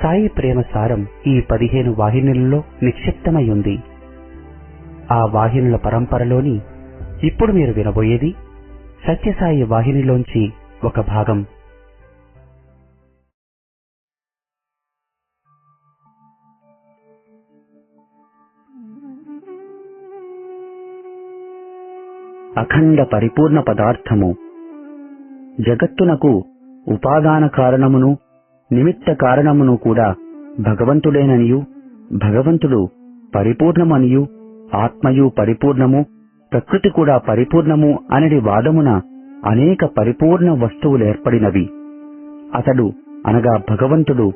సాయి ప్రేమ సారం ఈ పదిహేను వాహినులలో నిక్షిప్తమై ఉంది ఆ వాహినుల పరంపరలోని ఇప్పుడు మీరు వినబోయేది సత్యసాయి వాహినిలోంచి ఒక భాగం. అఖండ పరిపూర్ణ పదార్థము. జగత్తునకు ఉపాదాన కారణమును నిమిత్త కారణమును కూడా భగవంతుడేననియు భగవంతుడు పరిపూర్ణమనియు ఆత్మయు పరిపూర్ణము ప్రకృతి కూడా పరిపూర్ణము అనడి వాదమున అనేక పరిపూర్ణ వస్తువులేర్పడినవి అతడు అనగా భగవంతుడు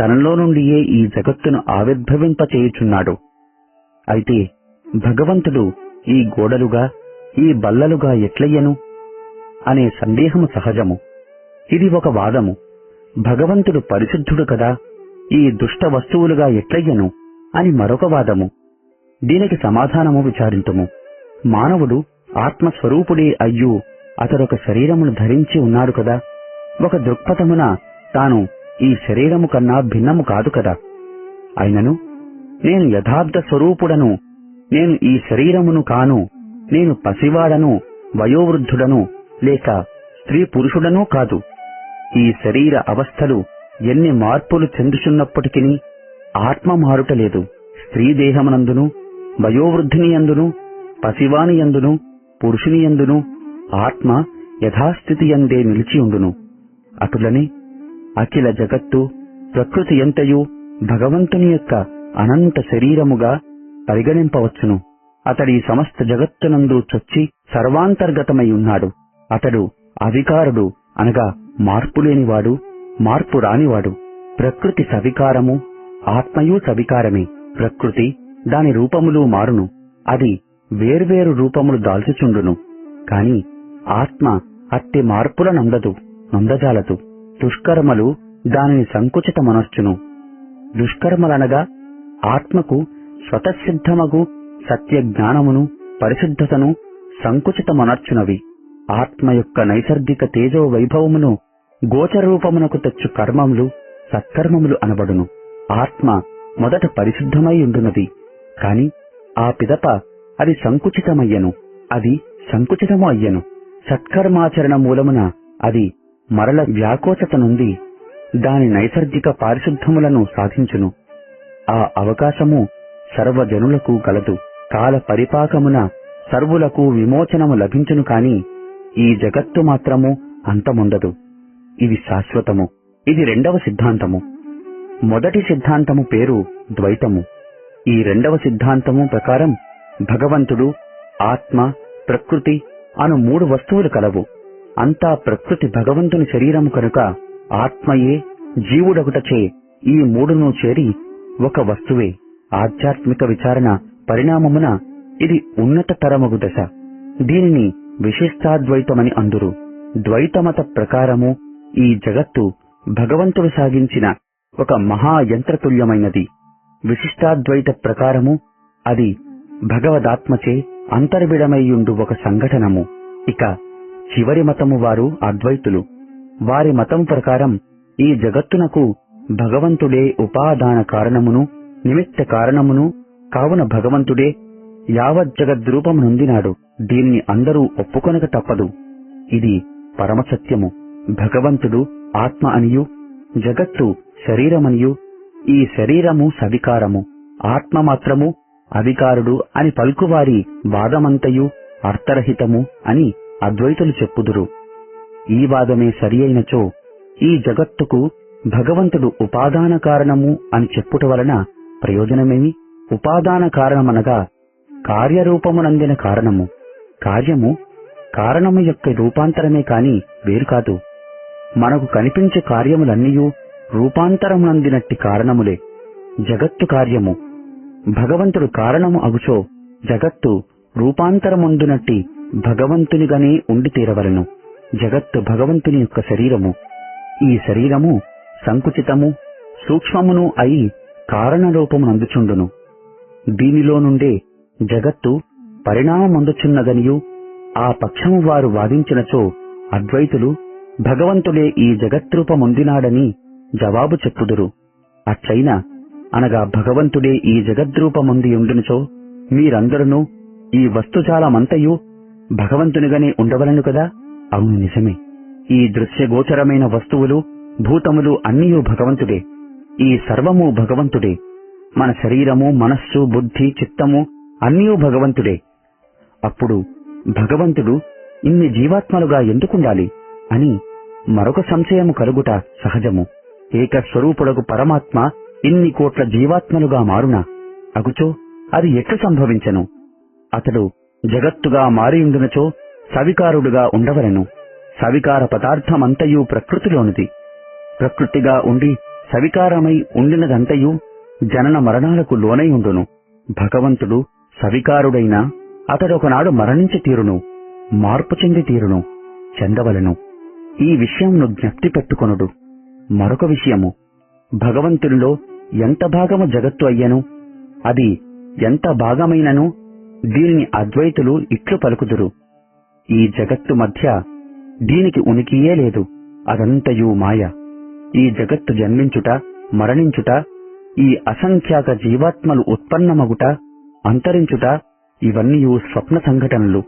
తనలో నుండియే ఈ జగత్తును ఆవిర్భవింపచేయుచున్నాడు. అయితే భగవంతుడు ఈ గోడలుగా ఈ బల్లలుగా ఎట్లయ్యను? అనే సందేహము సహజము. ఇది ఒక వాదము. భగవంతుడు పరిశుద్ధుడు కదా ఈ దుష్ట వస్తువులుగా ఎట్లయ్యను? అని మరొక వాదము. దీనికి సమాధానము విచారింతుము. మానవుడు ఆత్మస్వరూపుడే అయ్యు అతడొక శరీరమును ధరించి ఉన్నాడు కదా. ఒక దృక్పథమున తాను ఈ శరీరము కన్నా భిన్నము కాదు కదా. అయినను నేను యథార్థ స్వరూపుడను నేను ఈ శరీరమును కాను నేను పసివాడను వయోవృద్ధుడను లేక స్త్రీ పురుషుడనూ కాదు. ఈ శరీర అవస్థలు ఎన్ని మార్పులు చెందుచున్నప్పటికీ ఆత్మ మారుటలేదు స్త్రీ దేహమునందును వయోవృద్ధిని యందును పసివాని యందును పురుషుని యందును ఆత్మ యథాస్థితి యందే నిలిచియుండును అటులనే అఖిల జగత్తు ప్రకృతి ఎంతయు భగవంతుని యొక్క అనంత శరీరముగా పరిగణింపవచ్చును. అతడి సమస్త జగత్తునందు చొచ్చి సర్వాంతర్గతమై ఉన్నాడు. అతడు అధికారుడు అనగా మార్పులేనివాడు మార్పు రానివాడు ప్రకృతి సవికారము ఆత్మయు సవికారమే. ప్రకృతి దాని రూపములు మారును. అది వేర్వేరు రూపములు దాల్చుచుండును. కాని ఆత్మ అట్టి మార్పుల నందదు నందజాలదు. దుష్కర్మలు దానిని సంకుచిత మనస్చును దుష్కర్మలనగా ఆత్మకు స్వతసిద్ధమగు సత్య జ్ఞానమును పరిశుద్ధతను సంకుచితమనర్చునవి. ఆత్మ యొక్క నైసర్గిక తేజో వైభవమును గోచరూపమునకు తెచ్చు కర్మములు సత్కర్మములు అనబడును. ఆత్మ మొదట పరిశుద్ధమై ఉండునది. కాని ఆ పిదప అది సంకుచితమయ్యను. అది సంకుచితము అయ్యను. సత్కర్మాచరణ మూలమున అది మరల వ్యాకోచత నుండి దాని నైసర్గిక పారిశుద్ధములను సాధించును. ఆ అవకాశము సర్వజనులకు కలదు కాల పరిపాకమున సర్వులకు విమోచనము లభించును కాని ఈ జగత్తు మాత్రము అంతముండదు. ఇది శాశ్వతము. ఇది రెండవ సిద్ధాంతము. మొదటి సిద్ధాంతము పేరు ద్వైతము. ఈ రెండవ సిద్ధాంతము ప్రకారం భగవంతుడు ఆత్మ ప్రకృతి అను మూడు వస్తువులు కలవు. అంతా ప్రకృతి భగవంతుని శరీరము కనుక ఆత్మయే జీవుడొకటచే ఈ మూడును చేరి ఒక వస్తువే. ఆధ్యాత్మిక విచారణ పరిణామమున ఇది ఉన్నతతరమగు దశ. దీనిని విశిష్టాద్వైతమని అందురు. ద్వైతమత ప్రకారము ఈ జగత్తు భగవంతుడు సాగించిన ఒక మహాయంత్రతుల్యమైనది. విశిష్టాద్వైత ప్రకారము అది భగవదాత్మచే అంతర్విడమయ్యుండు ఒక సంఘటనము. ఇక చివరి మతము వారు అద్వైతులు. వారి మతం ప్రకారం ఈ జగత్తునకు భగవంతుడే ఉపాదాన కారణమును నిమిత్త కారణమును కావున భగవంతుడే యావత్ జగద్రూపమునొందినాడు దీనిని అందరూ ఒప్పుకొనక తప్పదు. ఇది పరమసత్యము. భగవంతుడు ఆత్మ అనియు జగత్తు శరీరమనియు ఈ శరీరము సవికారము. ఆత్మ మాత్రము అవికారుడు అని పలుకువారి వాదమంతయు అర్థరహితము అని అద్వైతులు చెప్పుదురు. ఈ వాదమే సరి అయినచో ఈ జగత్తుకు భగవంతుడు ఉపాదాన కారణము అని చెప్పుట వలన ప్రయోజనమేమి? ఉపాదాన కారణమనగా కార్యరూపమునందిన కారణము. కార్యము కారణము యొక్క రూపాంతరమే కాని వేరు కాదు. మనకు కనిపించే కార్యములన్నీయూ రూపాంతరమునందినట్టి కారణములే. జగత్తు కార్యము. భగవంతుడు కారణము అగుచో జగత్తు రూపాంతరముందునట్టి భగవంతునిగానే ఉండి తీరవలను. జగత్తు భగవంతుని యొక్క శరీరము. ఈ శరీరము సంకుచితము సూక్ష్మమును అయి కారణరూపమునందుచుండును. దీనిలో నుండే జగత్తు పరిణామమందుచున్నదనియు ఆ పక్షము వారు వాదించినచో అద్వైతులు భగవంతుడే ఈ జగద్రూపమొందినాడని జవాబు చెప్పుదురు. అట్లైనా అనగా భగవంతుడే ఈ జగద్రూపముంది ఉండునుచో మీరందరూ ఈ వస్తుజాలమంతయు భగవంతునిగానే ఉండవలను కదా? అవును నిజమే. ఈ దృశ్యగోచరమైన వస్తువులు భూతములు అన్నీయు భగవంతుడే. ఈ సర్వము భగవంతుడే. మన శరీరము మనస్సు బుద్ధి చిత్తము అన్నీయు భగవంతుడే. అప్పుడు భగవంతుడు ఇన్ని జీవాత్మలుగా ఎందుకుండాలి అని మరొక సంశయము కలుగుట సహజము. ఏక స్వరూపుడకు పరమాత్మ ఇన్ని కోట్ల జీవాత్మలుగా మారునా? అగుచో అది ఎట్లు సంభవించను? అతడు జగత్తుగా మారియుండునచో సవికారుడుగా ఉండవలను. సవికార పదార్థమంతయు ప్రకృతిలోనిది. ప్రకృతిగా ఉండి సవికారమై ఉండినదంతయు జనన మరణాలకు లోనై ఉండును. భగవంతుడు సవికారుడైనా అతడొకనాడు మరణించి తీరును మార్పు చెంది తీరును చెందవలను. ఈ విషయంను జ్ఞప్తి పెట్టుకొనుడు. మరొక విషయము భగవంతునిలో ఎంత భాగము జగత్తు అయ్యను? అది ఎంత భాగమైనను? దీనిని అద్వైతులు ఇట్లు పలుకుదురు. ఈ జగత్తు మధ్య దీనికి ఉనికియే లేదు అదంతయు మాయ. ఈ జగత్తు జన్మించుట మరణించుట ఈ అసంఖ్యాక జీవాత్మలు ఉత్పన్నమగుట అంతరించుట ఇవన్నీయు స్వప్న సంఘటనలు.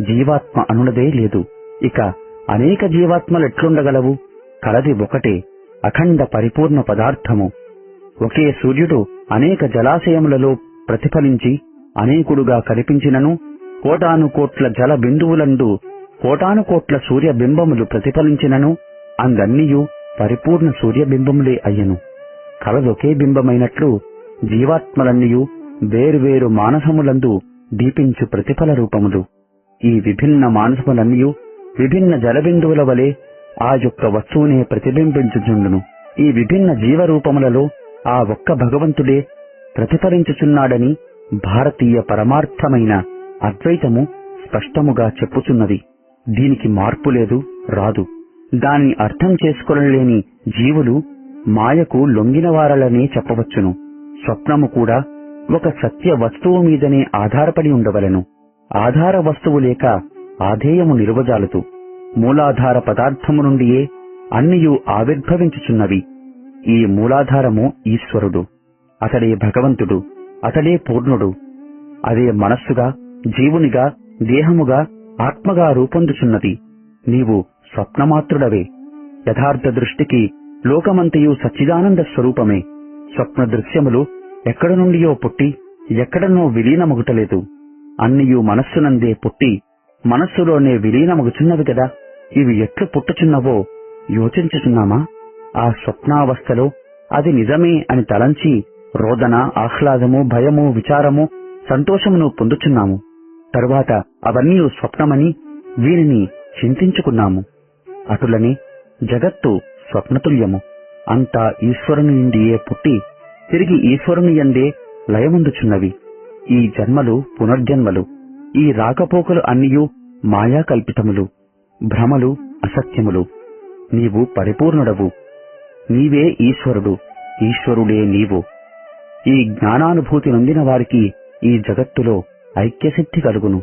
జీవాత్మ అనునదే లేదు. ఇక అనేక జీవాత్మలు ఎట్లుండగలవు? కలది ఒకటే అఖండ పరిపూర్ణ పదార్థము. ఒకే సూర్యుడు అనేక జలాశయములలో ప్రతిఫలించి అనేకుడుగా కనిపించినను కోటానుకోట్ల జల బిందువులందు కోటానుకోట్ల సూర్యబింబములు ప్రతిఫలించినను అందన్నీయు పరిపూర్ణ సూర్యబింబములే అయ్యను. కలదొకే బింబమైనట్లు జీవాత్మలన్నీయు వేరువేరు మానసములందు దీపించు ప్రతిఫల రూపములు. ఈ విభిన్న మానసములన్నీ విభిన్న జలబిందువుల వలె ఆ యొక్క వస్తువునే ప్రతిబింబించుచుండును. ఈ విభిన్న జీవరూపములలో ఆ ఒక్క భగవంతుడే ప్రతిఫలించుచున్నాడని భారతీయ పరమార్థమైన అద్వైతము స్పష్టముగా చెప్పుచున్నది. దీనికి మార్పు లేదు రాదు. దాన్ని అర్థం చేసుకోలేని జీవులు మాయకు లొంగినవారలనే చెప్పవచ్చును. స్వప్నము కూడా ఒక సత్య వస్తువు మీదనే ఆధారపడి ఉండవలెను. ఆధార వస్తువు లేక ఆధేయము నిర్వజాలుతూ మూలాధార పదార్థము నుండియే అన్నియు ఆవిర్భవించుచున్నవి. ఈ మూలాధారము ఈశ్వరుడు అతడే భగవంతుడు అతడే పూర్ణుడు. అదే మనస్సుగా జీవునిగా దేహముగా ఆత్మగా రూపొందుచున్నది. నీవు స్వప్నమాత్రుడవే. యథార్థ దృష్టికి లోకమంతయు సచ్చిదానంద స్వరూపమే. స్వప్న దృశ్యములు ఎక్కడ నుండియో పుట్టి ఎక్కడనో విలీనమగుటలేదు. అన్నియు మనస్సునందే పుట్టి మనస్సులోనే విలీనమగుచున్నవి కదా. ఇవి ఎట్లు పుట్టుచున్నవో యోచించుచున్నామా? ఆ స్వప్నావస్థలో అది నిజమే అని తలంచి రోదన ఆహ్లాదము భయము విచారము సంతోషమును పొందుచున్నాము. తరువాత అవన్నీ స్వప్నమని వీరిని చింతించుకున్నాము. అటులని జగత్తు స్వప్నతుల్యము. అంతా ఈశ్వరుని నుండియే పుట్టి తిరిగి ఈశ్వరుని ఎందే లయముందుచున్నవి. ఈ జన్మలు పునర్జన్మలు. ఈ రాకపోకలు అన్నియు మాయా కల్పితములు. భ్రమలు అసత్యములు. నీవు పరిపూర్ణుడవు. నీవే ఈశ్వరుడు. ఈశ్వరుడే నీవు. ఈ జ్ఞానానుభూతి నొందిన వారికి ఈ జగత్తులో ఐక్యసిద్ధి కలుగును.